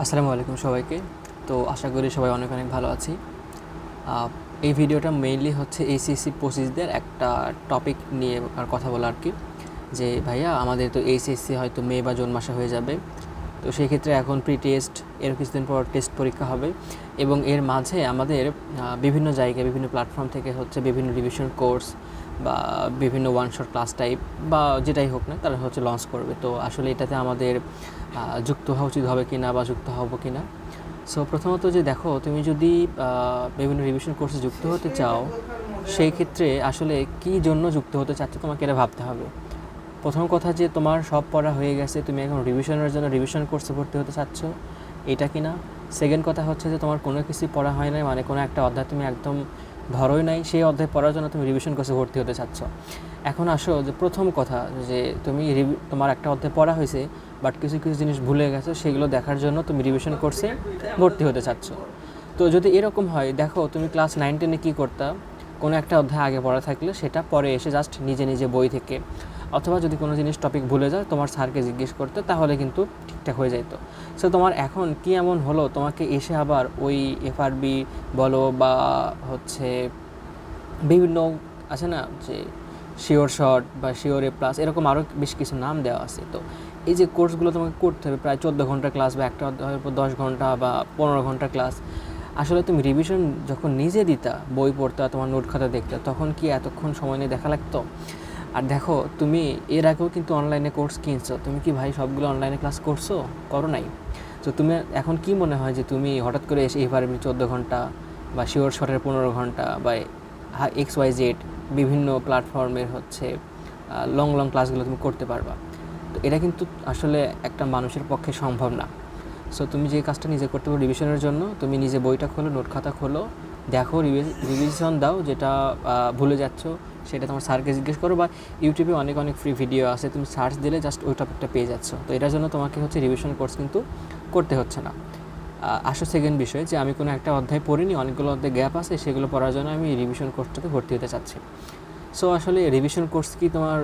আসসালামু আলাইকুম সবাইকে। তো আশা করি সবাই অনেক অনেক ভালো আছি। এই ভিডিওটা মেইনলি হচ্ছে এইচএসসি পঁচিশদের একটা টপিক নিয়ে আর কথা বলা আর কি। যে ভাইয়া, আমাদের তো এইচএসসি হয়তো মে বা জুন মাসে হয়ে যাবে। তো সেই ক্ষেত্রে এখন প্রি টেস্ট এর কিছুদিন পর টেস্ট পরীক্ষা হবে এবং এর মাঝে আমাদের বিভিন্ন জায়গায়, বিভিন্ন প্ল্যাটফর্ম থেকে হচ্ছে বিভিন্ন রিভিশন কোর্স বা বিভিন্ন ওয়ান শট ক্লাস টাইপ বা যেটাই হোক না, তারা হচ্ছে লঞ্চ করবে। তো আসলে এটাতে আমাদের যুক্ত হওয়া উচিত হবে কি না বা যুক্ত হব কি না সো প্রথমত যে দেখো, তুমি যদি বিভিন্ন রিভিশন কোর্সে যুক্ত হতে চাও, সেই ক্ষেত্রে আসলে কী জন্য যুক্ত হতে চাচ্ছ তোমাকে এটা ভাবতে হবে। প্রথম কথা যে তোমার সব পড়া হয়ে গেছে, তুমি এখন রিভিশনের জন্য রিভিশন কোর্সে ভর্তি হতে চাচ্ছ, এটা কি না সেকেন্ড কথা হচ্ছে যে তোমার কোনো কিছু পড়া হয় নাই মানে কোনো একটা অধ্যায় তুমি একদম ধরোই নাই, সেই অধ্যায় পড়ার জন্য তুমি রিভিশন কোর্সে ভর্তি হতে চাচ্ছ। এখন আসো যে প্রথম কথা যে তুমি তোমার একটা অধ্যায় পড়া হয়েছে বাট কিছু কিছু জিনিস ভুলে গেছো, সেগুলো দেখার জন্য তুমি রিভিশন কোর্সে ভর্তি হতে চাচ্ছ। তো যদি এরকম হয়, দেখো তুমি ক্লাস নাইন টেনে কী করতা? কোনো একটা অধ্যায় আগে পড়া থাকলে সেটা পরে এসে জাস্ট নিজে নিজে বই থেকে, অথবা যদি কোনো জিনিস টপিক ভুলে যায়, তোমার স্যারকে জিজ্ঞেস করতে, তাহলে কিন্তু ঠিকঠাক হয়ে যেত সো তোমার এখন কি এমন হলো? তোমাকে এসে আবার ওই এফআরবি বলো বা হচ্ছে বিভিন্ন আছে না, যে শিওর শর্ট বা শিওর এ প্লাস এরকম আরও বেশ কিছু নাম দেওয়া আছে। তো এই যে কোর্সগুলো তোমাকে করতে হবে, প্রায় চোদ্দ ঘণ্টা ক্লাস বা একটা দশ ঘণ্টা বা পনেরো ঘণ্টা ক্লাস আসলে তুমি রিভিশন যখন নিজে দিতা, বই পড়তা, তোমার নোট খাতা দেখতে, তখন কি এতক্ষণ সময় নিয়ে দেখা লাগতো? আর দেখো, তুমি এর আগেও কিন্তু অনলাইনে কোর্স কিনছো। তুমি কি ভাই সবগুলো অনলাইনে ক্লাস করছ? করো নাই। তো তুমি এখন কি মনে হয় যে তুমি হঠাৎ করে এসে এবার চোদ্দ ঘণ্টা বা শিওর শটের পনেরো ঘণ্টা বা এক্স ওয়াই জেড বিভিন্ন প্ল্যাটফর্মের হচ্ছে লং লং ক্লাসগুলো তুমি করতে পারবা। তো এটা কিন্তু আসলে একটা মানুষের পক্ষে সম্ভব না। সো তুমি যে কাজটা নিজে করতে পারো রিভিশনের জন্য, তুমি নিজে বইটা খোলো নোট খাতা খোলো, দেখো রিভিশন দাও, যেটা ভুলে যাচ্ছ, সেটা তোমার স্যারকে জিজ্ঞেস করো বা ইউটিউবে অনেক অনেক ফ্রি ভিডিও আছে, তুমি সার্চ দিলে জাস্ট ওই টপিকটা পেয়ে যাচ্ছ। তো এটার জন্য তোমাকে হচ্ছে রিভিশন কোর্স কিন্তু করতে হচ্ছে না। আসো সেকেন্ড বিষয়, যে আমি কোনো একটা অধ্যায় পড়িনি, অনেকগুলো অধ্যায় গ্যাপ আছে, সেগুলো পড়ার জন্য আমি রিভিশন কোর্সটাতে ভর্তি হতে চাচ্ছি। সো আসলে রিভিশন কোর্স কি তোমার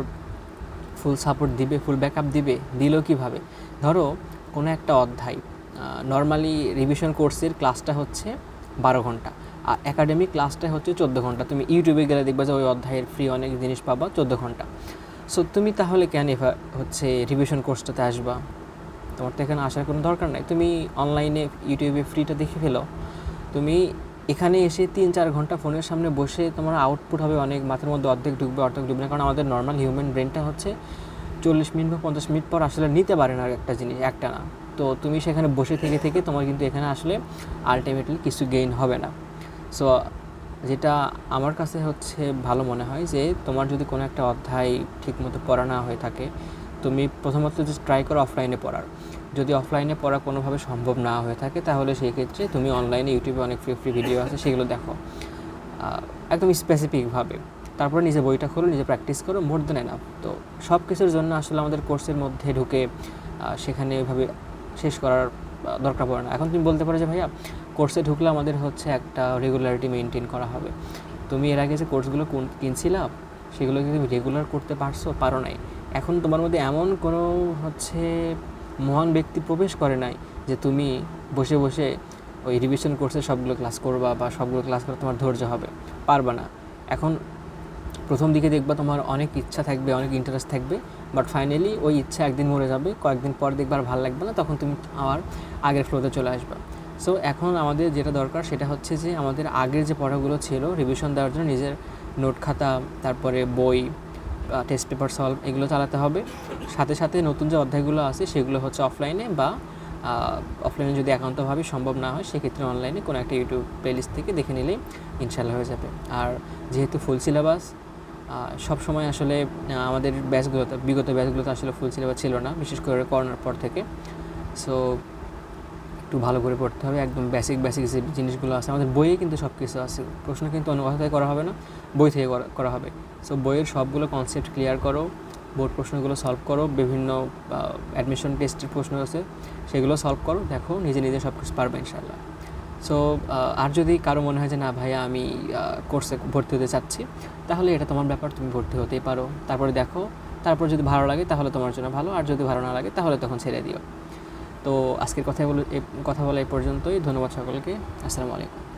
ফুল সাপোর্ট দিবে ফুল ব্যাকআপ দিবে, দিল কীভাবে? ধরো কোনো একটা অধ্যায় নর্মালি রিভিশন কোর্সের ক্লাসটা হচ্ছে বারো ঘণ্টা, আর একাডেমিক ক্লাসটা হচ্ছে চোদ্দ ঘণ্টা। তুমি ইউটিউবে গেলে দেখবে যে ওই অধ্যায়ের ফ্রি অনেক জিনিস পাবা চোদ্দ ঘণ্টা। সো তুমি তাহলে কেন হচ্ছে রিভিশন কোর্সটাতে আসবা? তোমার তো এখানে আসার কোনো দরকার নাই। তুমি অনলাইনে ইউটিউবে ফ্রিটা দেখে ফেলো। তুমি এখানে এসে তিন চার ঘণ্টা ফোনের সামনে বসে তোমার আউটপুট হবে অনেক, মাথার মধ্যে অর্ধেক ঢুকবে অর্ধেক ঢুকবে না, কারণ আমাদের নর্মাল হিউম্যান ব্রেনটা হচ্ছে চল্লিশ মিনিট বা পঞ্চাশ মিনিট পর আসলে নিতে পারে না একটা জিনিস, একটা না। তো তুমি সেখানে বসে থেকে থেকে তোমার কিন্তু এখানে আসলে আলটিমেটলি কিছু গেইন হবে না। সো যেটা আমার কাছে হচ্ছে ভালো মনে হয় যে তোমার যদি কোনো একটা অধ্যায় ঠিকমতো পড়া না হয়ে থাকে, তুমি প্রথমত যে ট্রাই করো অফলাইনে পড়ার। যদি অফলাইনে পড়া কোনোভাবে সম্ভব না হয়ে থাকে, তাহলে সেই ক্ষেত্রে তুমি অনলাইনে ইউটিউবে অনেক ফ্রি ফ্রি ভিডিও আছে, সেগুলো দেখো। একদম স্পেসিফিকভাবে তারপরে নিজে বইটা খোলো, নিজে প্র্যাকটিস করো মোর দেন এনাফ তো সব কিছুর জন্য আসলে আমাদের কোর্সের মধ্যে ঢুকে সেখানে ওইভাবে শেষ করার দরকার পড়ে না। এখন তুমি বলতে পারো যে, ভাইয়া কোর্সে ঢুকলে আমাদের হচ্ছে একটা রেগুলারিটি মেনটেন করা হবে। তুমি এর আগে যে কোর্সগুলো কোন- কিনছিলা, সেগুলো কি তুমি রেগুলার করতে পারছ? পারো নাই। এখন তোমার মধ্যে এমন কোনো হচ্ছে মহান ব্যক্তি প্রবেশ করে নাই যে তুমি বসে বসে ওই রিভিশন কোর্সে সবগুলো ক্লাস করবা বা সবগুলো ক্লাস করে তোমার ধৈর্য হবে। পারবা না। এখন প্রথম দিকে দেখবা তোমার অনেক ইচ্ছা থাকবে, অনেক ইন্টারেস্ট থাকবে বাট ফাইনালি ওই ইচ্ছা একদিন মরে যাবে, কয়েকদিন পর দেখবা আর ভালো লাগবে না, তখন তুমি আবার আগের ফ্লোতে চলে আসবা। সো এখন আমাদের যেটা দরকার সেটা হচ্ছে যে আমাদের আগের যে পড়াগুলো ছিল রিভিশন দেওয়ার জন্য নিজের নোট খাতা, তারপরে বই টেস্ট পেপার সলভ, এগুলো চালাতে হবে। সাথে সাথে নতুন যে অধ্যায়গুলো আছে সেগুলো হচ্ছে অফলাইনে বা অফলাইনে যদি একান্তভাবে সম্ভব না হয়, সেক্ষেত্রে অনলাইনে কোনো একটা ইউটিউব প্লেলিস্ট থেকে দেখে নিলেই ইনশাল্লাহ হয়ে যাবে। আর যেহেতু ফুল সিলেবাস সব সময় আসলে আমাদের ব্যাচগুলোতে, বিগত ব্যাচগুলোতে আসলে ফুল সিলেবাস ছিল না, বিশেষ করে করোনার পর থেকে। সো একটু ভালো করে পড়তে হবে, একদম বেসিক বেসিক যে জিনিসগুলো আছে, আমাদের বইয়ে কিন্তু সব কিছু আছে। প্রশ্ন কিন্তু অন্য কথা থেকে করা হবে না, বই থেকে করা- হবে। সো বইয়ের সবগুলো কনসেপ্ট ক্লিয়ার করো বোর্ড প্রশ্নগুলো সলভ করো, বিভিন্ন অ্যাডমিশন টেস্টের প্রশ্ন আছে, সেগুলো সলভ করো, দেখো, নিজে নিজে সব কিছু পারবে ইনশাল্লাহ সো আর যদি কারও মনে হয় যে, না ভাইয়া, আমি কোর্সে ভর্তি হতে চাচ্ছি, তাহলে এটা তোমার ব্যাপার, তুমি ভর্তি হতেই পারো। তারপরে দেখো, তারপর যদি ভালো লাগে, তাহলে তোমার জন্য ভালো, আর যদি ভালো না লাগে, তাহলে তখন ছেড়ে দিও। তো আজকের কথা বলে কথা বলা এই পর্যন্তই। ধন্যবাদ সকলকে। আসসালামু আলাইকুম।